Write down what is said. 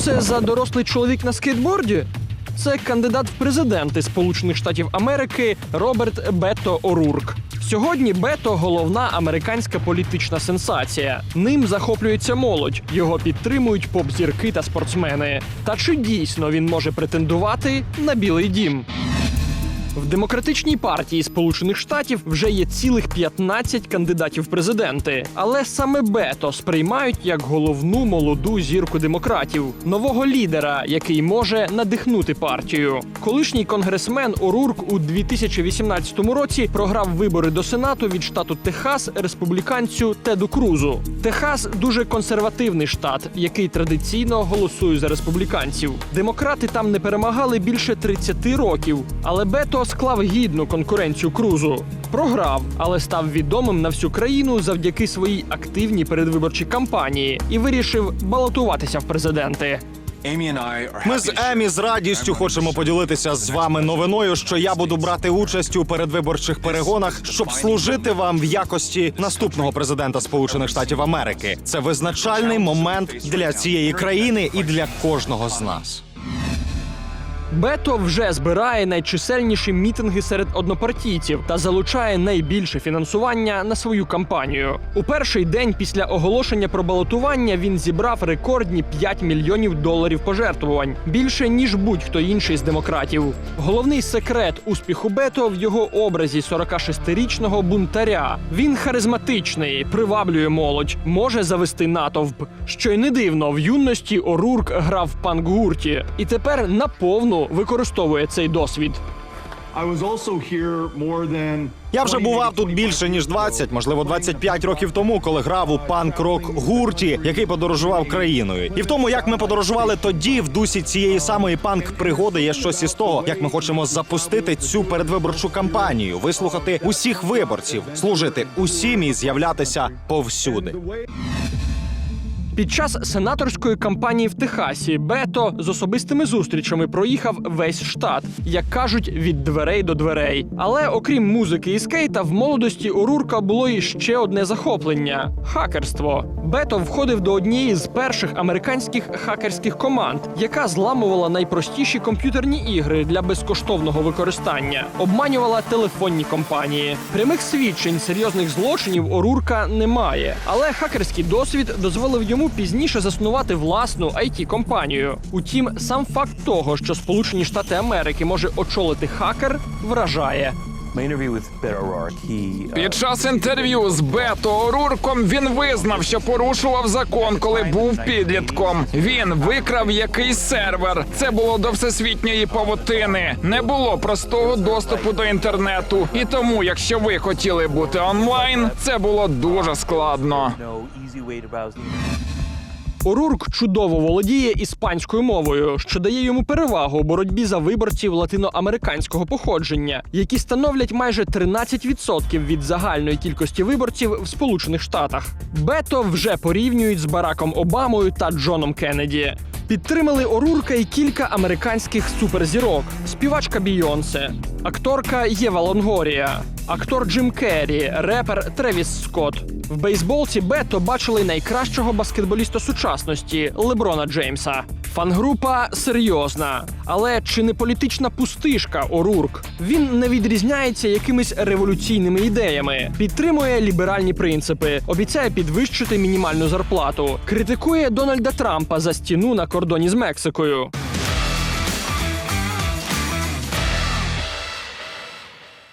це за дорослий чоловік на скейтборді? Це кандидат в президенти Сполучених Штатів Америки Роберт Бето Орурк. Сьогодні Бето головна американська політична сенсація. Ним захоплюється молодь, його підтримують поп-зірки та спортсмени. Та чи дійсно він може претендувати на Білий Дім? В демократичній партії Сполучених Штатів вже є цілих 15 кандидатів в президенти, але саме Бето сприймають як головну молоду зірку демократів, нового лідера, який може надихнути партію. Колишній конгресмен Орурк у 2018 році програв вибори до сенату від штату Техас республіканцю Теду Крузу. Техас дуже консервативний штат, який традиційно голосує за республіканців. Демократи там не перемагали більше 30 років, але Бето склав гідну конкуренцію Крузу. Програв, але став відомим на всю країну завдяки своїй активній передвиборчій кампанії і вирішив балотуватися в президенти. Ми з Емі з радістю хочемо поділитися з вами новиною, що я буду брати участь у передвиборчих перегонах, щоб служити вам в якості наступного президента Сполучених Штатів Америки. Це визначальний момент для цієї країни і для кожного з нас. Бето вже збирає найчисельніші мітинги серед однопартійців та залучає найбільше фінансування на свою кампанію. У перший день після оголошення про балотування він зібрав рекордні 5 мільйонів доларів пожертвувань більше ніж будь-хто інший з демократів. Головний секрет успіху Бето в його образі 46-річного бунтаря. Він харизматичний, приваблює молодь, може завести натовп. Що й не дивно, в юності Орурк грав в панк-гурті і тепер наповну використовує цей досвід. Я вже бував тут більше ніж 20, можливо, 25 років тому, коли грав у панк-рок гурті, який подорожував країною. І в тому, як ми подорожували тоді, в дусі цієї самої панк-пригоди є щось із того, як ми хочемо запустити цю передвиборчу кампанію, вислухати усіх виборців, служити усім і з'являтися повсюди. Під час сенаторської кампанії в Техасі Бето з особистими зустрічами проїхав весь штат, як кажуть, від дверей до дверей. Але окрім музики і скейта, в молодості у Рурка було і ще одне захоплення хакерство. Бето входив до однієї з перших американських хакерських команд, яка зламувала найпростіші комп'ютерні ігри для безкоштовного використання, обманювала телефонні компанії. Прямих свідчень серйозних злочинів у Рурка немає, але хакерський досвід дозволив йому пізніше заснувати власну it компанію Утім, сам факт того, що Сполучені Штати Америки може очолити хакер, вражає. Uh, Під час інтерв'ю з Бето Орурком він визнав, що порушував закон, коли був підлітком. Він викрав якийсь сервер. Це було до всесвітньої павутини. Не було простого доступу до інтернету. І тому, якщо ви хотіли бути онлайн, це було дуже складно. Орурк чудово володіє іспанською мовою, що дає йому перевагу у боротьбі за виборців латиноамериканського походження, які становлять майже 13% від загальної кількості виборців в Сполучених Штатах. Бето вже порівнюють з Бараком Обамою та Джоном Кеннеді. Підтримали Орурка і кілька американських суперзірок: співачка Бійонсе, акторка Єва Лонгорія, актор Джим Керрі, репер Тревіс Скотт. В бейсболці Бето бачили найкращого баскетболіста сучасності Леброна Джеймса. Фан-група серйозна, але чи не політична пустишка Орурк? Він не відрізняється якимись революційними ідеями, підтримує ліберальні принципи, обіцяє підвищити мінімальну зарплату, критикує Дональда Трампа за стіну на кордоні з Мексикою.